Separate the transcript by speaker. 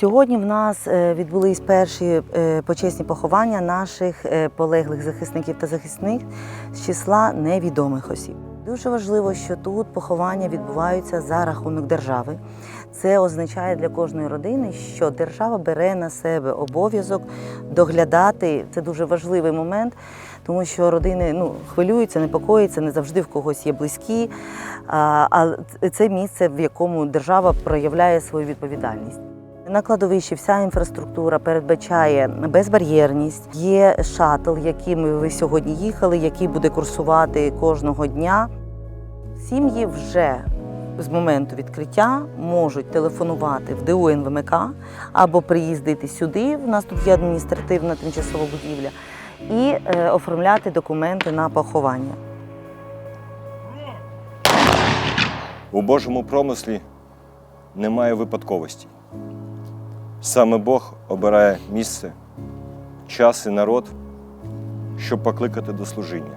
Speaker 1: Сьогодні в нас е, відбулись перші е, почесні поховання наших е, полеглих захисників та захисниць з числа невідомих осіб. Дуже важливо, що тут поховання відбуваються за рахунок держави. Це означає для кожної родини, що держава бере на себе обов'язок доглядати. Це дуже важливий момент, тому що родини ну, хвилюються, непокоїться, не завжди в когось є близькі. А це місце, в якому держава проявляє свою відповідальність. На кладовищі вся інфраструктура передбачає безбар'єрність. Є шатл, яким ви сьогодні їхали, який буде курсувати кожного дня. Сім'ї вже з моменту відкриття можуть телефонувати в ДУ НВМК або приїздити сюди. У нас тут є адміністративна тимчасова будівля, і е, оформляти документи на поховання.
Speaker 2: У Божому промислі немає випадковості. Саме Бог обирає місце, час і народ, щоб покликати до служіння.